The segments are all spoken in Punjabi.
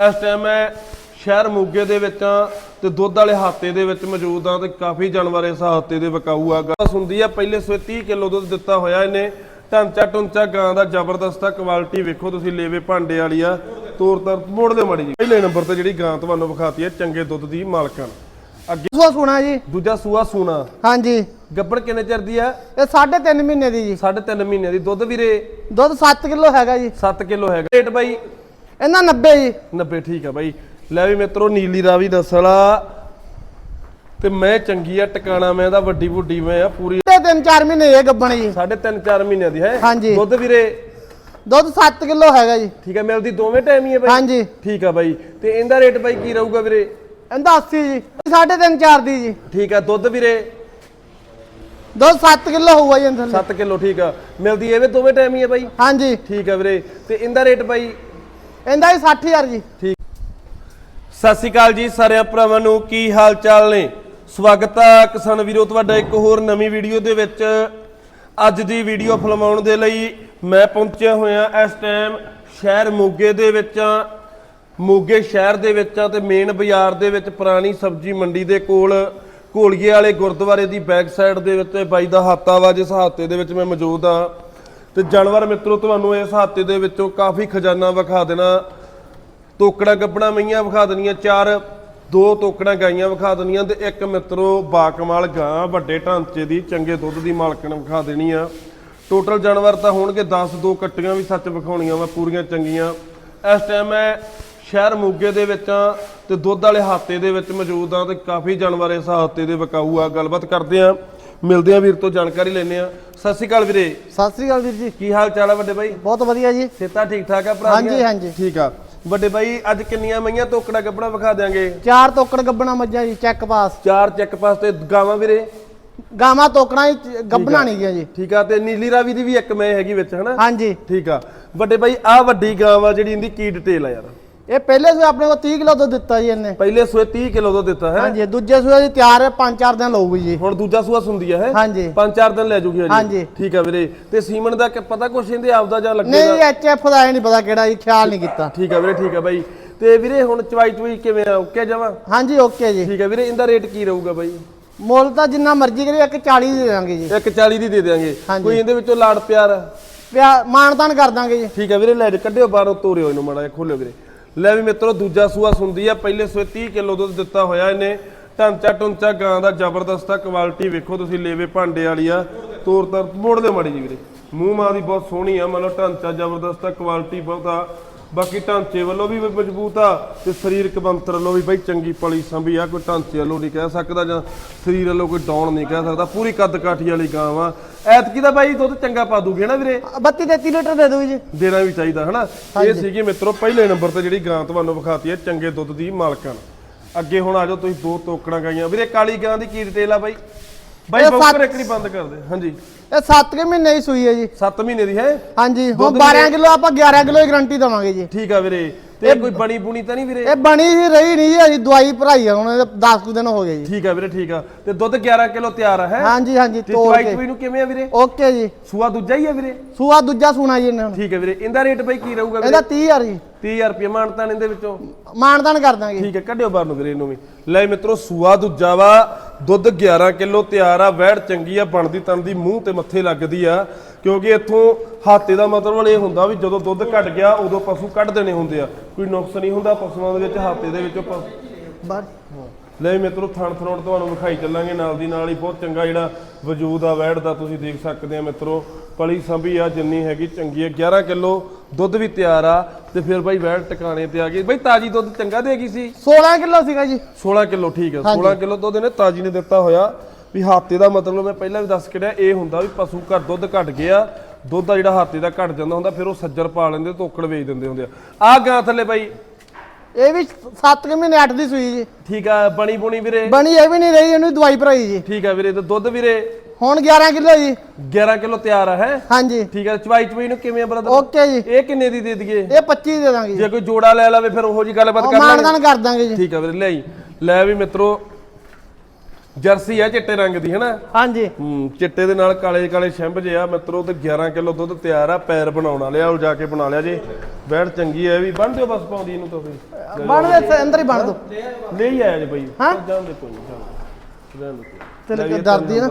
ਇਸ ਟਾਈਮ ਮੈਂ ਸ਼ਹਿਰ ਮੋਗੇ ਦੇ ਵਿੱਚ ਆਂ ਤੇ ਦੁੱਧ ਵਾਲੇ ਹਾਤੇ ਦੇ ਵਿੱਚ ਮੌਜੂਦ ਆ ਤੇ ਕਾਫੀ ਜਾਨਵਰ ਇਸ ਹਾਤੇ ਦੇ ਵਿਕਾਊ ਆ। ਗਾਂ ਹੁੰਦੀ ਆ ਪਹਿਲੇ ਸਵੇ 30 ਕਿਲੋ ਦੁੱਧ ਦਿੱਤਾ ਹੋਇਆ ਇਹਨੇ। ਢਾਂਚਾ ਟੁੰਚਾ ਗਾਂ ਦਾ ਜ਼ਬਰਦਸਤ ਆ ਕੁਆਲਿਟੀ ਵੇਖੋ ਤੁਸੀਂ ਲੇਵੇ ਭਾਂਡੇ ਵਾਲੀ ਆ। ਤੋਰ ਤਰ ਮੋੜ ਦੇ ਮਾੜੀ ਜੀ ਪਹਿਲੇ ਨੰਬਰ ਤੇ ਜਿਹੜੀ ਗਾਂ ਤੁਹਾਨੂੰ ਵਿਖਾਤੀ ਹੈ ਚੰਗੇ ਦੁੱਧ ਦੀ ਮਾਲਕਣ। ਅੱਗੇ ਸੂਆ ਸੁਣਾ ਜੀ। ਦੂਜਾ ਸੂਆ ਸੂਣਾ। ਹਾਂਜੀ। ਗੱਬੜ ਕਿੰਨੇ ਚਿਰ ਦੀ ਆ? ਇਹ 3.5 ਮਹੀਨੇ ਦੀ ਜੀ। 3.5 ਮਹੀਨੇ ਦੀ। ਦੁੱਧ ਵੀਰੇ? ਦੁੱਧ 7 ਕਿਲੋ ਹੈਗਾ ਜੀ। 7 ਕਿਲੋ ਹੈਗਾ। ਰੇਟ ਬਾਈ ਇਹਨਾਂ 90 ਜੀ। 90 ਠੀਕ ਆ ਬਾਈ। ਲੈ ਵੀ ਮਿੱਤਰੋ ਨੀਲੀ ਰਾਵੀ ਨਸਲ ਆ ਤੇ ਮੈਂ ਚੰਗੀ ਆ ਟਿਕਾਣਾ ਮੈਂ ਦਾ ਵੱਡੀ ਵੱਡੀ ਮੈਂ ਆ ਪੂਰੀ ਤੇ 3-4 ਮਹੀਨੇ ਇਹ ਗੱਬਣ। ਜੀ ਸਾਢੇ ਤਿੰਨ 4 ਮਹੀਨਿਆਂ ਦੀ ਹੈ। ਹਾਂਜੀ। ਦੁੱਧ ਵੀਰੇ? ਦੁੱਧ 7 ਕਿਲੋ ਹੈਗਾ ਜੀ। ਠੀਕ ਆ ਮਿਲਦੀ ਦੋਵੇਂ ਟਾਈਮ ਹੀ ਹੈ ਬਾਈ? ਹਾਂਜੀ। ਠੀਕ ਆ ਬਾਈ। ਤੇ ਇਹਦਾ ਰੇਟ ਬਾਈ ਕੀ ਰਹੂਗਾ ਵੀਰੇ? ਇਹਦਾ 80 ਜੀ। 3.5 4 ਦੀ ਜੀ। ਠੀਕ ਆ ਦੁੱਧ ਵੀਰੇ? ਦੁੱਧ 7 ਕਿਲੋ ਹੋਊਗਾ ਜੀ ਅੰਦਰ 7 ਕਿਲੋ ਠੀਕ ਆ। ਮਿਲਦੀ ਇਹ ਵੀ ਦੋਵੇਂ ਟਾਈਮ ਹੀ ਹੈ ਬਾਈ? ਹਾਂਜੀ। ਠੀਕ ਆ ਵੀਰੇ। ਤੇ ਇਹਦਾ ਰੇਟ ਬਾਈ? ਇਹਦਾ ਹੀ 60000 ਜੀ। ਠੀਕ ਸਤਿ ਸ਼੍ਰੀ ਅਕਾਲ ਜੀ ਸਾਰਿਆਂ ਭਰਾਵਾਂ ਨੂੰ, ਕੀ ਹਾਲ ਚਾਲ ਨੇ? ਸਵਾਗਤ ਹੈ ਕਿਸਾਨ ਵੀਰੋ, ਤੁਹਾਡਾ ਇੱਕ ਹੋਰ ਨਵੀਂ ਵੀਡੀਓ ਦੇ ਵਿੱਚ। ਅੱਜ ਦੀ ਵੀਡੀਓ ਫਿਲਮਾਉਣ ਦੇ ਲਈ ਮੈਂ ਪਹੁੰਚਿਆ ਹੋਇਆ ਇਸ ਟਾਈਮ ਸ਼ਹਿਰ ਮੋਗੇ ਦੇ ਵਿੱਚ ਆਂ। ਮੋਗੇ ਸ਼ਹਿਰ ਦੇ ਵਿੱਚ ਆ ਤੇ ਮੇਨ ਬਾਜ਼ਾਰ ਦੇ ਵਿੱਚ ਪੁਰਾਣੀ ਸਬਜ਼ੀ ਮੰਡੀ ਦੇ ਕੋਲ, ਘੋਲੀਏ ਵਾਲੇ ਗੁਰਦੁਆਰੇ ਦੀ ਬੈਕ ਸਾਈਡ ਦੇ ਵਿੱਚ ਬਾਈ ਦਾ ਹਾਤਾ ਵਾ ਜਿਸ ਹਾਤੇ ਦੇ ਵਿੱਚ ਮੈਂ ਮੌਜੂਦ ਆ। ਤੇ ਜਾਨਵਰ ਮਿੱਤਰੋ, ਤੁਹਾਨੂੰ ਇਸ ਹਾਤੇ ਦੇ ਵਿੱਚੋਂ ਕਾਫੀ ਖਜ਼ਾਨਾ ਵਿਖਾ ਦੇਣਾ। ਤੋਕੜਾ ਗੱਬਣਾ ਮਈਆਂ ਵਿਖਾ ਦੇਣੀਆਂ, ਚਾਰ, ਦੋ ਤੋਕੜਾਂ ਗਾਈਆਂ ਵਿਖਾ ਦੇਣੀਆਂ ਤੇ ਇੱਕ ਮਿੱਤਰੋ, ਬਾਕਮਾਲ ਗਾਂ, ਵੱਡੇ ਢਾਂਚੇ ਦੀ, ਚੰਗੇ ਦੁੱਧ ਦੀ ਮਾਲਕਣ ਵਿਖਾ ਦੇਣੀ ਆ ਟੋਟਲ ਜਾਨਵਰ ਤਾਂ ਹੋਣਗੇ 10 ਦੋ ਕੱਟੀਆਂ ਵੀ ਸੱਚ ਵਿਖਾਉਣੀਆਂ ਵਾ, ਪੂਰੀਆਂ ਚੰਗੀਆਂ। ਇਸ ਟਾਈਮ ਮੈਂ ਸ਼ਹਿਰ ਮੋਗੇ ਦੇ ਵਿੱਚ ਆ ਤੇ ਦੁੱਧ ਵਾਲੇ ਹਾਤੇ ਦੇ ਵਿੱਚ ਮੌਜੂਦ ਆ ਤੇ ਕਾਫੀ ਜਾਨਵਰ ਇਸ ਹਾਤੇ ਦੇ ਵਿਕਾਊ ਆ। ਗੱਲਬਾਤ ਕਰਦੇ ਆ ਮਿਲਦੇ ਆ ਵੀਰ ਤੋਂ ਜਾਣਕਾਰੀ ਲੈਣੇ ਆ ਸਤਿ ਸ਼੍ਰੀ ਅਕਾਲ ਵੀਰੇ। ਸਤਿ ਸ੍ਰੀ ਅਕਾਲ ਵੀਰ ਜੀ। ਕੀ ਹਾਲ ਚਾਲ ਆ ਵੱਡੇ ਬਾਈ? ਬਹੁਤ ਵਧੀਆ ਜੀ। ਸਿਹਤਾਂ ਠੀਕ ਠਾਕ ਆ ਭਰਾ ਹਾਂਜੀ, ਦੀਆਂ? ਹਾਂਜੀ। ਠੀਕ ਆ। ਵੱਡੇ ਬਾਈ ਅੱਜ ਕਿੰਨੀਆਂ ਮਈਆਂ ਤੋਕੜਾ ਗੱਬਣਾ ਵਿਖਾ ਦਿਆਂਗੇ? ਚਾਰ ਤੋਕੜ ਗੱਬਣਾ ਮੱਝਾਂ ਜੀ ਚੈੱਕ ਪਾਸ ਚਾਰ ਚੈੱਕ ਪਾਸ ਤੇ ਗਾਵਾਂ ਵੀਰੇ? ਗਾਵਾਂ ਤੋਕੜਾਂ ਹੀ ਗੱਬਣਾ ਨਹੀਂ ਗਿਆ ਜੀ। ਠੀਕ ਆ ਤੇ ਨੀਲੀ ਰਾਵੀ ਦੀ ਵੀ ਇੱਕ ਮੈਂ ਹੈਗੀ ਵਿੱਚ ਹਨਾ? ਹਾਂਜੀ। ਠੀਕ ਆ। ਵੱਡੇ ਬਾਈ ਆ ਵੱਡੀ ਗਾਂ ਜਿਹੜੀ ਇਹਦੀ ਕੀ ਡਿਟੇਲ ਆ ਯਾਰ? ਇਹ ਪਹਿਲੇ ਸੂਏ ਆਪਣੇ ਕੋਲ 30 ਕਿਲੋ ਦੁੱਧ ਦਿੱਤਾ ਜੀ ਇਹਨੇ। ਪਹਿਲੇ ਸੂਏ 30 ਕਿਲੋ ਦਾ ਦਿੱਤਾ ਹੈ? ਹਾਂਜੀ ਦੂਜੇ ਸੂਏ ਦੀ ਤਿਆਰ ਹੈ 5-4 ਦਿਨ ਲਊਗੀ ਜੀ। ਹੁਣ ਦੂਜਾ ਸੂਆ ਸੁੰਦੀ ਹੈ? ਹਾਂਜੀ। ਪੰਜ ਚਾਰ ਦਿਨ ਲੈ ਜੂਗੀ ਹਜੇ। ਠੀਕ ਆ ਵੀਰੇ। ਤੇ ਸੀਮਨ ਦਾ ਕਿ ਪਤਾ ਕੁਛ ਇਹਦੇ ਆਪਦਾ ਜਾਂ ਨਹੀਂ ਲੱਗੇਗਾ ਐਚਐਫ ਦਾ ਇਹ ਨਹੀਂ ਪਤਾ ਕਿਹੜਾ ਜੀ ਖਿਆਲ ਨਹੀਂ ਕੀਤਾ। ਠੀਕ ਆ ਵੀਰੇ ਠੀਕ ਆ ਬਾਈ। ਤੇ ਵੀਰੇ ਹੁਣ ਚਵਾਈ ਚਵਾਈ ਕਿਵੇਂ ਆ? ਓਕੇ ਜਾਵਾ? ਹਾਂਜੀ ਓਕੇ ਜੀ। ਠੀਕ ਆ ਵੀਰੇ ਇਹਦਾ ਰੇਟ ਕੀ ਰਹੂਗਾ ਬਾਈ? ਮੁੱਲ ਤਾਂ ਜਿੰਨਾ ਮਰਜ਼ੀ ਕਰੀ ਇੱਕ 40 ਦੇ ਦਾਂਗੇ ਜੀ। 140 ਦੀ ਦੇ ਹਾਂਜੀ। ਕੋਈ ਇਹਦੇ ਵਿੱਚੋਂ ਲਾੜ ਪਿਆਰ? ਪਿਆ ਮਾਨਤਾਨ ਕਰ ਦਾਂਗੇ ਜੀ। ਠੀਕ ਹੈ ਵੀਰੇ ਲੈ ਕੱਢਿਓ ਬਾਹਰੋਂ ਤੋਰਿਓ ਇਹਨੂੰ ਮਾੜਾ ਜਿਹਾ ਖੋਲਿਓ ਵੀਰੇ। ਲੈ ਵੀ ਮਿੱਤਰੋ, ਦੂਜਾ ਸੂਆ ਸੁੰਦੀ ਆ, ਪਹਿਲੇ ਸੂਏ 30 ਕਿਲੋ ਦੁੱਧ ਦਿੱਤਾ ਹੋਇਆ ਇਹਨੇ। ਢਾਂਚਾ ਟੁੰਚਾ ਗਾਂ ਦਾ ਜ਼ਬਰਦਸਤ ਆ ਕੁਆਲਿਟੀ ਵੇਖੋ ਤੁਸੀਂ ਲੇਵੇ ਭਾਂਡੇ ਵਾਲੀ ਆ। ਤੋਰ ਤਰ ਮੋੜ ਦੇ ਮਾੜੀ ਜੀ ਵੀਰੇ। ਮੂੰਹ ਮਾਂ ਦੀ ਬਹੁਤ ਸੋਹਣੀ ਆ, ਮਤਲਬ ਢਾਂਚਾ ਜ਼ਬਰਦਸਤ ਆ ਕੁਆਲਿਟੀ ਬਹੁਤ ਆ। ਬਾਕੀ ਢਾਂਚੇ ਵੱਲੋਂ ਵੀ ਮਜ਼ਬੂਤ ਆ ਤੇ ਸਰੀਰਕ ਬੰਤਰ ਵੱਲੋਂ ਵੀ ਬਾਈ ਚੰਗੀ ਪਲੀ ਸੰਭੀ ਆ ਕੋਈ ਢਾਂਚੇ ਵੱਲੋਂ ਨਹੀਂ ਕਹਿ ਸਕਦਾ ਜਾਂ ਸਰੀਰ ਵੱਲੋਂ ਕੋਈ ਡਾਊਨ ਨਹੀਂ ਕਹਿ ਸਕਦਾ ਪੂਰੀ ਕੱਦ ਕਾਠੀ ਵਾਲੀ ਗਾਂ ਵਾ। ਐਤਕੀ ਦਾ ਬਾਈ ਦੁੱਧ ਚੰਗਾ ਪਾ ਦੂਗੀ ਨਾ ਵੀਰੇ? 32 33 ਲੀਟਰ ਦੇ ਦੂ ਜੀ। ਦੇਣਾ ਵੀ ਚਾਹੀਦਾ ਹਨਾ। ਇਹ ਸੀਗੀ ਮਿੱਤਰੋ ਪਹਿਲੇ ਨੰਬਰ ਤੇ ਜਿਹੜੀ ਗਾਂ ਤੁਹਾਨੂੰ ਵਿਖਾਤੀ ਹੈ ਚੰਗੇ ਦੁੱਧ ਦੀ ਮਾਲਕਣ। ਅੱਗੇ ਹੁਣ ਆ ਜਾਓ ਤੁਸੀਂ ਦੋ ਤੋਕੜਾਂ ਗਾਈਆਂ। ਵੀਰੇ ਕਾਲੀ ਗਾਂ ਦੀ ਕੀ ਡਿਟੇਲ ਆ ਬਾਈ? ਬਾਈ ਇਹ ਬੌਕਰ ਸੱਤ- ਇੱਕ ਨਹੀਂ ਬੰਦ ਕਰਦੇ? ਹਾਂਜੀ। ਇਹ 7 ਕੇ ਮਹੀਨੇ ਹੀ ਸੂਈ ਹੈ ਜੀ। 7 ਮਹੀਨੇ ਦੀ ਹੈ? ਹਾਂਜੀ ਦੁੱਧ ਹੁਣ ਵੀ 12 ਕਿਲੋ ਆਪਾਂ 11 ਕਿਲੋ ਦੀ ਗਾਰੰਟੀ ਦਵਾਂਗੇ ਜੀ। ਠੀਕ ਆ ਵੀਰੇ। ਤੇ ਕੋਈ ਬਣੀ ਬੁਣੀ ਤਾਂ ਨਹੀਂ ਵੀਰੇ? ਇਹ ਬਣੀ ਹੀ ਰਹੀ ਨਹੀਂ ਜੀ ਅਸੀਂ ਦਵਾਈ ਭਰਾਈ ਆ ਹੁਣ 10 ਕੁ ਦਿਨ ਹੋ ਗਏ ਜੀ। ਠੀਕ ਆ ਵੀਰੇ ਠੀਕ ਆ। ਤੇ ਦੁੱਧ 11 ਕਿਲੋ ਤਿਆਰ ਆ ਹੈ? ਹਾਂਜੀ ਹਾਂਜੀ ਤੋੜ ਕੇ। ਚਵਾਈ ਨੂੰ ਕਿਵੇਂ ਆ ਵੀਰੇ? ਓਕੇ ਜੀ। ਸੂਆ ਦੂਜਾ ਹੀ ਆ ਵੀਰੇ? ਸੂਆ ਦੂਜਾ ਸੂਣਾ ਜੀ ਇਹਨਾਂ ਨੂੰ। ਠੀਕ ਹੈ ਵੀਰੇ ਇਹਦਾ ਰੇਟ ਬਾਈ ਕੀ ਰਹੂਗਾ ਵੀਰੇ? ਇਹਦਾ 30000 ਜੀ। 30000 ਰੁਪਏ ਮਾਨਤਾਨ ਇਹਦੇ ਵਿੱਚੋਂ। ਮਾਨਦਾਨ ਕਰ ਦਾਂਗੇ। ਠੀਕ ਹੈ ਕੱਢਿਓ ਬਾਹਰ ਨੂੰ ਵੀਰੇ ਇਹਨੂੰ ਵੀ। ਲੈ ਮਿੱਤਰੋ ਸੂਆ ਦੂਜਾ ਵਾ। ਦੁੱਧ 11 ਕਿਲੋ ਤਿਆਰ ਆ ਵੈੜ ਚੰਗੀ ਆ ਬਣਦੀ ਤਣਦੀ ਮੂੰਹ ਤੇ ਮੱਥੇ ਲੱਗਦੀ ਆ। ਕਿਉਂਕਿ ਇੱਥੋਂ ਹਾਤੇ ਦਾ ਮਤਲਬ ਇਹ ਹੁੰਦਾ ਵੀ ਜਦੋਂ ਦੁੱਧ ਘਟ ਗਿਆ ਉਦੋਂ ਪਸ਼ੂ ਕੱਢ ਦੇਣੇ ਹੁੰਦੇ ਆ। ਕੋਈ ਨੁਕਸ ਨਹੀਂ ਹੁੰਦਾ ਪਸ਼ੂਆਂ ਦੇ ਵਿੱਚ ਹਾਤੇ ਦੇ ਵਿੱਚੋਂ ਬਾਹਰ ਲੈ ਮਿੱਤਰੋ ਥਣ ਥਣੋਟ ਤੁਹਾਨੂੰ ਵਿਖਾਈ ਚੱਲਾਂਗੇ ਨਾਲ ਦੀ ਨਾਲ ਹੀ। ਬਹੁਤ ਚੰਗਾ ਜਿਹੜਾ ਵਜੂਦ ਆ ਵੈੜ ਦਾ ਤੁਸੀਂ ਦੇਖ ਸਕਦੇ ਆ ਮਿੱਤਰੋ। ਪਲੀ ਸੰਭੀ ਆ ਜਿੰਨੀ ਹੈਗੀ ਚੰਗੀ ਹੈ 11 ਕਿਲੋ ਦੁੱਧ ਵੀ ਤਿਆਰ ਆ ਤੇ ਫਿਰ ਬਾਈ ਵੈੜ ਟਿਕਾਣੇ ਤੇ ਆ ਗਈ ਬਾਈ ਤਾਜੀ ਦੁੱਧ ਚੰਗਾ ਦੇਗੀ ਸੀ? 16 ਕਿਲੋ ਸੀਗਾ ਜੀ। 16 ਕਿਲੋ ਠੀਕ ਹੈ 16 ਕਿਲੋ ਦੁੱਧ ਇਹਨੇ ਤਾਜੀ ਨੇ ਦਿੱਤਾ ਹੋਇਆ। ਵੀ ਹਾਤੇ ਦਾ ਮਤਲਬ ਮੈਂ ਪਹਿਲਾਂ ਵੀ ਦੱਸ ਕੇ ਰਿਹਾ ਇਹ ਹੁੰਦਾ ਵੀ ਪਸ਼ੂ ਘਰ ਦੁੱਧ ਘਟ ਗਿਆ ਦੁੱਧ ਦਾ ਜਿਹੜਾ ਹਾਤੇ ਦਾ ਘਟ ਜਾਂਦਾ ਹੁੰਦਾ ਫਿਰ ਉਹ ਸੱਜਰ ਪਾ ਲੈਂਦੇ ਤੋਕੜ ਵੇਚ ਦਿੰਦੇ ਹੁੰਦੇ ਆ। ਆ ਗਾਂ ਥੱਲੇ ਬਾਈ। ਇਹ ਵੀ 7 ਕੁ ਮਹੀਨੇ 8 ਦੀ ਸੂਈ ਜੀ। ਠੀਕ ਆ ਬਣੀ ਬੁਣੀ ਵੀਰੇ? ਬਣੀ ਇਹ ਵੀ ਨਹੀਂ ਰਹੀ ਇਹਨੂੰ ਦਵਾਈ ਭਰਾਈ ਜੀ। ਠੀਕ ਆ ਵੀਰੇ ਤੇ ਦੁੱਧ ਵੀਰੇ? ਹੁਣ 11 ਕਿਲੋ ਜੀ। 11 ਕਿਲੋ ਤਿਆਰ ਆ ਹੈ? ਹਾਂਜੀ। ਠੀਕ ਆ ਚਵਾਈ ਚਵਾਈ ਨੂੰ ਕਿਵੇਂ ਬ੍ਰਦਰ ਓਕੇ ਜੀ। ਇਹ ਕਿੰਨੇ ਦੀ ਦੇ ਦਈਏ? ਇਹ 25 ਦੇ ਦਾਂਗੇ ਜੀ। ਕੋਈ ਜੋੜਾ ਲੈ ਲਵੇ ਫਿਰ ਉਹੋ ਜੀ ਗੱਲਬਾਤ ਕਰ ਲਾਂਗੇ। ਮਾਨਦਾਨ ਕਰ ਦਾਂਗੇ ਜੀ। ਠੀਕ ਆ ਵੀਰੇ ਲੈ ਆਈ ਲੈ ਵੀ ਮਿੱਤਰੋ ਜਰਸੀ ਆ ਚਿੱਟੇ ਰੰਗ ਦੀ ਹੈਨਾ? ਹਾਂਜੀ। ਹੂੰ ਚਿੱਟੇ ਦੇ ਨਾਲ ਕਾਲੇ ਕਾਲੇ ਛਿੰਭ ਜੇ ਆ ਮਿੱਤਰੋ ਤੇ 11 ਕਿਲੋ ਦੁੱਧ ਤਿਆਰ ਆ ਪੈਰ ਬਣਾਉਣ ਵਾਲਿਆ ਉਹ ਜਾ ਕੇ ਬਣਾ ਲਿਆ ਜੇ। ਬੈੜ ਚੰਗੀ ਐ ਵੀ। ਬੰਨ ਦਿਓ ਬਸ ਪਾਉਂਦੀ ਇਹਨੂੰ ਤਾਂ ਫੇ ਬਣ ਦੇ ਇੱਥੇ ਅੰਦਰ ਹੀ ਬਣ ਦੋ ਲੈ ਹੀ ਆਇਆ ਜੇ ਬਈ। ਹਾਂ? ਜਾਣ ਦੇ ਕੋਈ ਜਾਣ ਦੇ ਤੇਰੇ ਤਿੰਨ ਆ ਨਾ?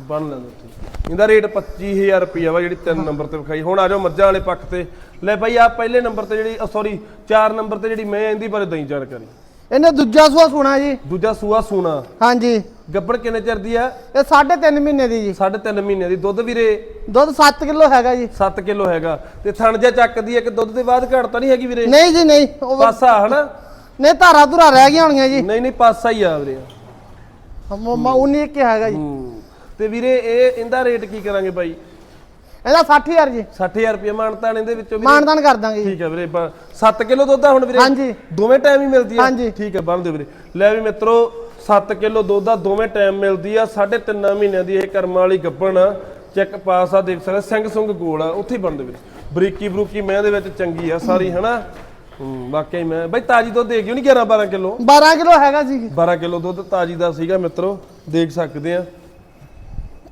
ਬਣ ਲੈਂਦਾ ਉੱਥੇ ਇਹਦਾ ਰੇਟ 25000 ਰੁਪਿਆ ਵਾ ਜਿਹੜੀ 3 ਨੰਬਰ ਤੇ ਵਿਖਾਈ। ਹੁਣ ਆ ਜਾਓ ਮੱਝਾਂ ਵਾਲੇ ਪੱਖ ਤੇ। ਲੈ ਬਈ ਆ ਪਹਿਲੇ ਨੰਬਰ ਤੇ ਜਿਹੜੀ ਸੌਰੀ 4 ਨੰਬਰ ਤੇ ਜਿਹੜੀ ਮੈਂ ਇਹਦੀ ਬਾਰੇ ਦਈ ਜਾਣਕਾਰੀ। ਇਹਨੇ ਦੂਜਾ ਸੂਆ ਸੁਣਾ ਜੀ। ਦੂਜਾ ਸੂਆ ਸੂਣਾ। ਹਾਂਜੀ। ਗੱਬੜ ਕਿੰਨੇ ਚਿਰ ਦੀ ਆ? ਇਹ 3.5 ਮਹੀਨੇ ਦੀ ਜੀ। 3.5 ਮਹੀਨੇ ਦੀ। ਦੁੱਧ ਵੀਰੇ? ਦੁੱਧ 7 ਕਿਲੋ ਹੈਗਾ ਜੀ। 7 ਕਿਲੋ ਹੈਗਾ। ਤੇ ਥਣ ਜਿਹਾ ਚੱਕਦੀ ਹੈ ਕਿ ਦੁੱਧ ਦੇ ਬਾਅਦ ਘਟ ਤਾਂ ਨਹੀਂ ਹੈਗੀ ਵੀਰੇ? ਨਹੀਂ ਜੀ ਨਹੀਂ। ਉਹ ਪਾਸਾ ਹਨਾ? ਨਹੀਂ ਧਾਰਾ ਧੁਰਾ ਰਹਿ ਗਈਆਂ ਹੋਣੀਆਂ ਜੀ। ਨਹੀਂ ਨਹੀਂ ਪਾਸਾ ਹੀ ਆ ਵੀਰੇ। ਮ- ਮ- ਉਨੀ ਕਿ ਹੈਗਾ ਜੀ। ਤੇ ਵੀਰੇ ਇਹ ਇਹਦਾ ਰੇਟ ਕੀ ਕਰਾਂਗੇ ਬਾਈ? ਇਹਦਾ 60000 ਜੀ। 60000 ਰੁਪਏ ਮਾਨਤਾਂ ਇਹਦੇ ਵਿੱਚੋਂ ਵੀਰੇ। ਮਾਨਦਾਨ ਕਰ ਦਾਂਗੇ ਜੀ। ਠੀਕ ਹੈ ਵੀਰੇ 7 ਕਿਲੋ ਦੁੱਧ ਆ ਹੁਣ ਵੀਰੇ। ਹਾਂਜੀ। ਦੋਵੇਂ ਟਾਈਮ ਹੀ ਮਿਲਦੀ ਆ। ਹਾਂਜੀ। ਠੀਕ ਹੈ ਬੰਨ ਦਿਓ ਵੀਰੇ। ਲੈ ਵੀ ਮਿੱਤਰੋ 7 ਕਿਲੋ ਦੁੱਧ ਆ ਦੋਵੇਂ ਟਾਈਮ ਮਿਲਦੀ ਆ। 3.5 ਮਹੀਨਿਆਂ ਦੀ ਇਹ ਕਰਮਾਂ ਵਾਲੀ ਗੱਭਣ ਆ। ਚੈੱਕ ਪਾਸ ਆ ਦੇਖ ਸਕਦੇ ਸਿੰਘ ਸੁੰਗ ਗੋਲ ਆ। ਉੱਥੇ ਬੰਨ ਦਿਓ ਵੀਰੇ। ਬਰੀਕੀ ਬਰੂਕੀ ਮੈਂ ਦੇ ਵਿੱਚ ਚੰਗੀ ਆ ਸਾਰੀ ਹਨਾ? ਵਾਕਈ ਮੈਂ ਬਾਈ ਤਾਜੀ ਦੁੱਧ ਦੇ ਗਿਓ ਨਹੀਂ 11 12 ਕਿਲੋ? 12 ਕਿਲੋ ਹੈਗਾ ਜੀ। 12 ਕਿਲੋ ਦੁੱਧ ਤਾਜੀ ਦਾ ਸੀਗਾ ਮਿੱਤਰੋ ਦੇਖ ਸਕਦੇ ਆ।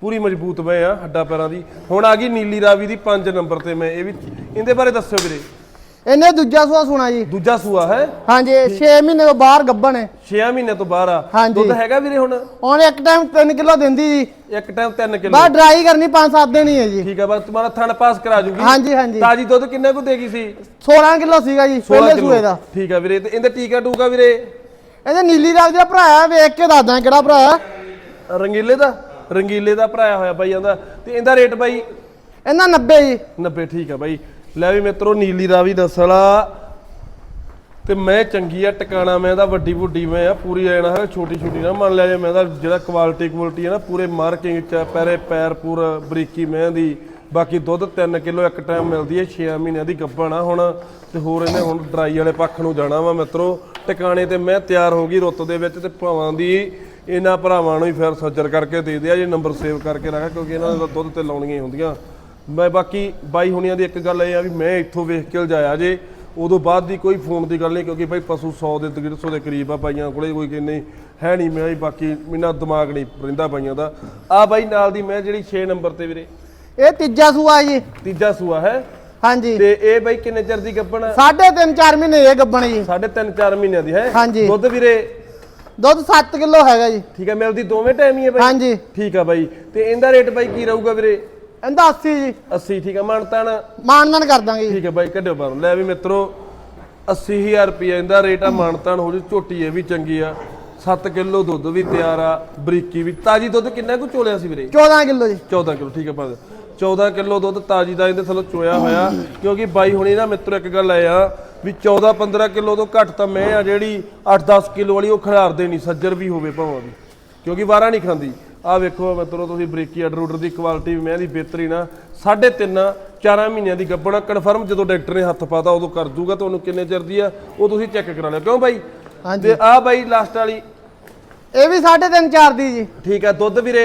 ਪੂਰੀ ਮਜ਼ਬੂਤ ਮੈਂ ਆ ਹੱਡਾ ਪੈਰਾਂ ਦੀ। ਹੁਣ ਆ ਗਈ ਨੀਲੀ ਰਾਵੀ ਦੀ 5 ਨੰਬਰ ਤੇ ਮੈਂ ਇਹ ਵੀ ਇਹਦੇ ਬਾਰੇ ਦੱਸਿਓ ਵੀਰੇ। ਇਹਨੇ ਦੂਜਾ ਸੂਆ ਸੁਣਾ ਜੀ। ਦੂਜਾ ਸੂਆ ਹੈ? ਹਾਂਜੀ 6 ਮਹੀਨੇ ਤੋਂ ਬਾਹਰ ਗੱਭਣ ਹੈ। 6 ਮਹੀਨੇ ਤੋਂ ਬਾਹਰ ਆ। ਦੁੱਧ ਹੈਗਾ ਵੀਰੇ ਹੁਣ? ਹੁਣ ਇੱਕ ਟਾਈਮ 3 ਕਿਲੋ ਦਿੰਦੀ ਜੀ। ਇੱਕ ਟਾਈਮ 3 ਕਿਲੋ। ਬਾਹਰ ਡਰਾਈ ਕਰਨੀ 5-7 ਦਿਨ ਹੀ ਹੈ ਜੀ। ਠੀਕ ਆ ਬਸ ਤੁਹਾਡਾ ਥਣ ਪਾਸ ਕਰਾ ਜੂਗੀ। ਹਾਂਜੀ ਹਾਂਜੀ। ਤਾਜੀ ਦੁੱਧ ਕਿੰਨੇ ਕੁ ਦੇਗੀ ਸੀ? 16 ਕਿਲੋ ਸੀਗਾ ਜੀ 16 ਪਹਿਲੇ ਸੂਏ ਦਾ। ਠੀਕ ਆ ਵੀਰੇ ਤੇ ਇਹਦੇ ਟੀਕਾ ਟੂਕਾ ਵੀਰੇ? ਇਹਦੇ ਨੀਲੀ ਰੰਗ ਦਾ ਭਰਾ ਹੈ ਵੇਖ ਕੇ ਦੱਸਦਾ ਕਿਹੜਾ ਭਰਾ ਹੈ। ਰੰਗੀਲੇ ਦਾ? ਰੰਗੀਲੇ ਦਾ ਭਰਾਇਆ ਹੋਇਆ ਬਾਈ ਆਂਦਾ ਤੇ ਇਹਦਾ ਰੇਟ ਬਾਈ ਇਹਨਾਂ 90 ਜੀ। 90 ਠੀਕ ਆ ਬਾਈ। ਲੈ ਵੀ ਮਿੱਤਰੋ ਨੀਲੀ ਰਾਵੀ ਨਸਲ ਆ। ਤੇ ਮੈਂ ਚੰਗੀ ਆ ਟਿਕਾਣਾ ਮੈਂ ਦਾ ਵੱਡੀ ਵੱਡੀ ਮੈਂ ਆ ਪੂਰੀ ਐ ਨਾ ਛੋਟੀ ਛੋਟੀ ਨਾ ਮੰਨ ਲਿਆ ਜੇ ਮੈਂ ਦਾ ਜਿਹੜਾ ਕੁਆਲਿਟੀ ਕੁਆਲਿਟੀ ਹੈ ਨਾ ਪੂਰੇ ਮਾਰਕਿੰਗ ਚ ਆ, ਪੈਰੇ ਪੈਰ ਪੂਰਾ ਬਰੀਕੀ ਮੈਂ ਦੀ ਬਾਕੀ ਦੁੱਧ 3 ਕਿਲੋ ਇੱਕ ਟਾਈਮ ਮਿਲਦੀ ਹੈ 6 ਮਹੀਨਿਆਂ ਦੀ ਗੱਭਣ ਆ ਹੁਣ। ਤੇ ਹੋਰ ਇਹਨੇ ਹੁਣ ਡਰਾਈ ਵਾਲੇ ਪੱਖ ਨੂੰ ਜਾਣਾ ਵਾ ਮਿੱਤਰੋ। ਟਿਕਾਣੇ ਤੇ ਮੈਂ ਤਿਆਰ ਹੋ ਗਈ ਰੁੱਤ ਦੇ ਵਿੱਚ ਤੇ ਭਾਵਾਂ ਦੀ ਇਹਨਾਂ ਭਰਾਵਾਂ ਨੂੰ ਹੀ ਫਿਰ ਸੱਜਰ ਕਰਕੇ ਦੇ ਦਿਆ ਜੇ ਨੰਬਰ ਸੇਵ ਕਰਕੇ ਰੱਖ ਕਿਉਂਕਿ ਇਹਨਾਂ ਦਾ ਦੁੱਧ ਤੇ ਲਾਉਣੀਆਂ ਹੀ ਹੁੰਦੀਆਂ। ਮੈਂ ਬਾਕੀ ਬਾਈ ਹੁਣੀਆਂ ਦੀ ਇੱਕ ਗੱਲ ਇਹ ਆ ਵੀ ਮੈਂ ਇੱਥੋਂ ਵੇਖ ਕੇ ਲਜਾਇਆ ਜੇ ਉਦੋਂ ਬਾਅਦ ਦੀ ਕੋਈ ਫੋਨ ਦੀ ਗੱਲ ਨਹੀਂ ਕਿਉਂਕਿ ਭਾਈ ਪਸ਼ੂ 100 ਦੇ 150 ਦੇ ਕਰੀਬ ਆ ਬਾਈਆਂ ਕੋਲੇ ਕੋਈ ਕਿੰਨੇ ਹੈ ਨਹੀਂ ਮੈਂ ਬਾਕੀ ਮੇਰਾ ਦਿਮਾਗ ਨਹੀਂ ਰਹਿੰਦਾ ਬਾਈਆਂ ਦਾ। ਆ ਬਾਈ ਨਾਲ ਦੀ ਮੈਂ ਜਿਹੜੀ 6 ਨੰਬਰ ਤੇ ਵੀਰੇ। ਇਹ ਤੀਜਾ ਸੂਆ ਜੀ। ਤੀਜਾ ਸੂਆ ਹੈ? ਹਾਂਜੀ। ਤੇ ਇਹ ਬਾਈ ਕਿੰਨੇ ਚਿਰ ਦੀ ਗੱਭਣ ਆ? ਸਾਢੇ 3-4 ਮਹੀਨੇ ਇਹ ਗੱਭਣ ਜੀ। ਸਾਢੇ 3 4 ਮਹੀਨਿਆਂ ਦੀ ਹੈ? ਹਾਂਜੀ। ਦੁੱਧ ਵੀਰੇ ਦੁੱਧ 7 ਕਿਲੋ ਹੈਗਾ ਜੀ। ਠੀਕ ਹੈ ਮਿਲਦੀ ਦੋਵੇਂ ਟਾਈਮ ਹੀ ਹੈ ਬਾਈ? ਹਾਂਜੀ। ਠੀਕ ਆ ਬਾਈ। ਤੇ ਇਹਦਾ ਰੇਟ ਬਾਈ ਕੀ ਰਹੂਗਾ ਵੀਰੇ? ਇਹਦਾ 80 ਜੀ। 80 ਠੀਕ ਆ। ਮਾਨਤਾਨ? ਮਾਨਦਾਨ ਕਰ ਦਾਂਗੇ ਜੀ। ਠੀਕ ਹੈ ਬਾਈ ਕੱਢਿਓ ਬਾਹਰ। ਲੈ ਵੀ ਮਿੱਤਰੋ 80000 ਰੁਪਏ ਇਹਦਾ ਰੇਟ ਆ ਮਾਨਤਾਨ ਹੋ ਜੂ। ਝੋਟੀ ਇਹ ਵੀ ਚੰਗੀ ਆ। 7 ਕਿਲੋ ਦੁੱਧ ਵੀ ਤਿਆਰ ਆ ਬਰੀਕੀ ਵੀ। ਤਾਜੀ ਦੁੱਧ ਕਿੰਨਾ ਕੁ ਚੋਲਿਆ ਸੀ ਵੀਰੇ? 14 ਕਿਲੋ ਜੀ। 14 ਕਿਲੋ ਠੀਕ ਹੈ ਪਾ 14 ਕਿਲੋ ਦੁੱਧ ਤਾਜੀ ਦਾ ਇਹਦੇ ਥੱਲੋਂ ਚੋਇਆ ਹੋਇਆ ਕਿਉਂਕਿ ਬਾਈ ਹੁਣੀ ਨਾ ਮਿੱਤਰੋ ਇੱਕ ਗੱਲ ਐ ਆ ਵੀ 14 15 ਕਿਲੋ ਤੋਂ ਘੱਟ ਤਾਂ ਮੈਂ ਆ ਜਿਹੜੀ 8-10 ਕਿਲੋ ਵਾਲੀ ਉਹ ਖਿਲਾਰਦੇ ਨਹੀਂ ਸੱਜਰ ਵੀ ਹੋਵੇ ਭਾਵਾਂ ਦੀ ਕਿਉਂਕਿ ਵਾਰਾ ਨਹੀਂ ਖਾਂਦੀ। ਆ ਵੇਖੋ ਮਿੱਤਰੋ ਤੁਸੀਂ ਬਰੀਕੀ ਆਰਡਰ ਆਰਡਰ ਦੀ ਕੁਆਲਿਟੀ ਵੀ ਮੈਂ ਦੀ ਬਿਹਤਰੀ ਨਾ 3.5 4 ਮਹੀਨਿਆਂ ਦੀ ਗੱਬਣਾ ਕਨਫਰਮ ਜਦੋਂ ਡਾਕਟਰ ਨੇ ਹੱਥ ਪਾਤਾ ਉਦੋਂ ਕਰ ਦੂਗਾ ਤੁਹਾਨੂੰ ਕਿੰਨੇ ਚਿਰ ਦੀ ਆ ਉਹ ਤੁਸੀਂ ਚੈੱਕ ਕਰਾ ਲਿਓ। ਕਿਉਂ ਬਾਈ? ਹਾਂਜੀ। ਤੇ ਆ ਬਾਈ ਲਾਸਟ ਵਾਲੀ। ਇਹ ਵੀ 3.5-4 ਦੀ ਜੀ। ਠੀਕ ਆ ਦੁੱਧ ਵੀਰੇ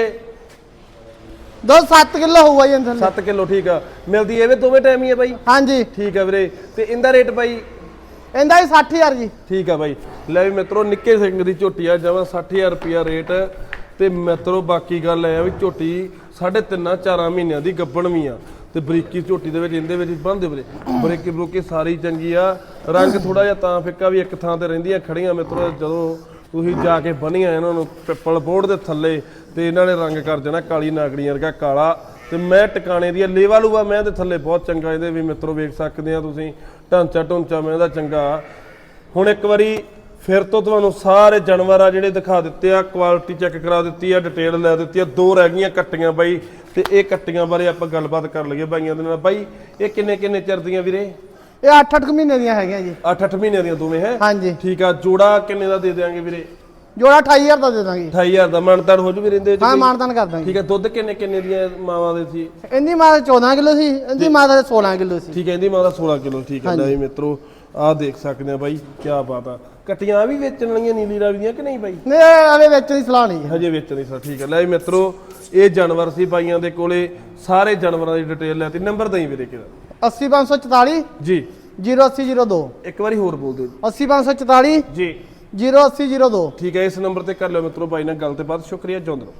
ਦੁੱਧ 7 ਕਿਲੋ ਹੋਊਗਾ ਜੀ ਅੰਦਰ 7 ਕਿਲੋ ਠੀਕ ਆ। ਮਿਲਦੀ ਇਹ ਵੀ ਦੋਵੇਂ ਟਾਈਮ ਹੀ ਆ ਬਾਈ? ਹਾਂਜੀ। ਠੀਕ ਆ ਵੀਰੇ। ਤੇ ਇਹਦਾ ਰੇਟ ਬਾਈ? ਇਹਦਾ ਹੀ 60000 ਜੀ। ਠੀਕ ਆ ਬਾਈ। ਲੈ ਵੀ ਮਿੱਤਰੋ ਨਿੱਕੇ ਸਿੰਘ ਦੀ ਝੋਟੀ ਆ ਜਮਾ 60000 ਰੁਪਿਆ ਰੇਟ ਤੇ ਮਿੱਤਰੋ ਬਾਕੀ ਗੱਲ ਆ ਵੀ ਝੋਟੀ ਸਾਢੇ ਤਿੰਨਾਂ ਚਾਰਾਂ ਮਹੀਨਿਆਂ ਦੀ ਗੱਬਣ ਵੀ ਆ। ਤੇ ਬਰੀਕੀ ਝੋਟੀ ਦੇ ਵਿੱਚ ਇਹਦੇ ਵਿੱਚ ਬੰਦੇ ਵੀਰੇ। ਬਰੀਕੀ ਬਰੂਕੀ ਸਾਰੀ ਚੰਗੀ ਆ। ਰੰਗ ਥੋੜਾ ਜਿਹਾ ਤਾਂ ਫਿੱਕਾ ਵੀ ਇੱਕ ਥਾਂ ਤੇ ਰਹਿੰਦੀਆਂ ਖੜੀਆਂ ਮਿੱਤਰੋ ਜਦੋਂ ਤੁਸੀਂ ਜਾ ਕੇ ਬੰਨੀਆਂ ਇਹਨਾਂ ਨੂੰ ਪਿੱਪਲ ਬੋਰਡ ਦੇ ਥੱਲੇ ਤੇ ਇਹਨਾਂ ਨੇ ਰੰਗ ਕਰ ਦੇਣਾ ਕਾਲੀ ਨਾਗੜੀਆਂ ਵਰਗਾ ਕਾਲਾ ਤੇ ਮੈਂ ਟਿਕਾਣੇ ਦੀ ਲੇਵਾ ਲੂਵਾ ਮੈਂ ਦੇ ਥੱਲੇ ਬਹੁਤ ਚੰਗਾ ਇਹਦੇ ਵੀ ਮਿੱਤਰੋ ਵੇਖ ਸਕਦੇ ਆ ਤੁਸੀਂ, ਢਾਂਚਾ ਢੁੰਚਾ ਮੈਂ ਦਾ ਚੰਗਾ। ਹੁਣ ਇੱਕ ਵਾਰੀ ਫਿਰ ਤੋਂ ਤੁਹਾਨੂੰ ਸਾਰੇ ਜਾਨਵਰ ਆ ਜਿਹੜੇ ਦਿਖਾ ਦਿੱਤੇ ਆ ਕੁਆਲਿਟੀ ਚੈੱਕ ਕਰਾ ਦਿੱਤੀ ਆ ਡਿਟੇਲ ਲੈ ਦਿੱਤੀ ਆ, ਦੋ ਰਹਿ ਗਈਆਂ ਕੱਟੀਆਂ ਬਾਈ ਤੇ ਇਹ ਕੱਟੀਆਂ ਬਾਰੇ ਆਪਾਂ ਗੱਲਬਾਤ ਕਰ ਲਈਏ ਬਾਈਆਂ ਦੇ ਨਾਲ। ਬਾਈ, ਇਹ ਕਿੰਨੇ ਕਿੰਨੇ ਚਿਰ ਦੀਆਂ ਵੀਰੇ? ਇਹ 8-8 ਮਹੀਨੇ ਦੀਆਂ ਹੈਗੀਆਂ ਜੀ। 8-8 ਮਹੀਨਿਆਂ ਦੀਆਂ ਦੋਵੇਂ ਹੈ? ਹਾਂਜੀ। ਠੀਕ ਆ ਜੋੜਾ ਕਿੰਨੇ ਦਾ ਦੇ ਦੇਾਂਗੇ ਵੀਰੇ? ਜੋੜਾ 28000 ਦਾ ਦੇ ਦਾਂਗੇ। 28000 ਦਾ ਮਾਨਤਾਨ ਹੋ ਜੂ ਵੀਰੇ ਇਹਦੇ ਵਿੱਚ ਹਾਂ ਕੋਈ? ਮਾਨਦਾਨ ਕਰ ਦਾਂਗੇ। ਠੀਕ ਹੈ ਦੁੱਧ ਕਿੰਨੇ ਕਿੰਨੇ ਦੀਆਂ ਮਾਵਾਂ ਦੇ ਸੀ? ਇਹਦੀ ਮਾਂ ਦਾ 14 ਕਿਲੋ ਸੀ ਇਹਦੀ ਮਾਂ ਦਾ 16 ਕਿਲੋ ਸੀ। ਠੀਕ ਹੈ ਇਹਦੀ ਮਾਂ ਦਾ 16 ਕਿਲੋ ਠੀਕ ਹੈ ਲੈ ਮਿੱਤਰੋ ਆਹ ਦੇਖ ਸਕਦੇ ਆ ਬਾਈ ਕੀ ਬਾਤ ਆ। ਕਟੀਆਂ ਵੀ ਵੇਚਣ ਵਾਲੀਆਂ ਨੀਲੀ ਰਾਵੀ ਦੀਆਂ ਕਿ ਨਹੀਂ ਬਾਈ? ਨੇ ਆਵੇ ਵਿੱਚ ਦੀ ਸਲਾਹ ਨਹੀਂ ਹਜੇ ਵੇਚਣ ਦੀ ਸਰ ਠੀਕ ਹੈ ਲੈ ਮਿੱਤਰੋ ਇਹ ਜਾਨਵਰ ਸੀ ਬਾਈਆਂ ਦੇ ਕੋਲੇ ਸਾਰੇ ਜਾਨਵਰਾਂ ਦੀ ਡਿਟੇਲ ਲੈਤੀ ਨੰਬਰ ਦਈ ਵੀਰੇ ਕਿਹਦਾ? 80544 ਜੀ। 08002 ਇੱਕ ਵਾਰੀ ਹੋਰ ਬੋਲ ਦਿਓ 80544 ਜੀ। 08002 ਠੀਕ ਹੈ ਇਸ ਨੰਬਰ ਤੇ ਕਰ ਲਿਓ ਮਿੱਤਰੋ ਬਾਈ ਨਾਲ ਗੱਲ ਤੇ ਬਾਅਦ ਸ਼ੁਕਰੀਆ ਜੋਂਦਰੋ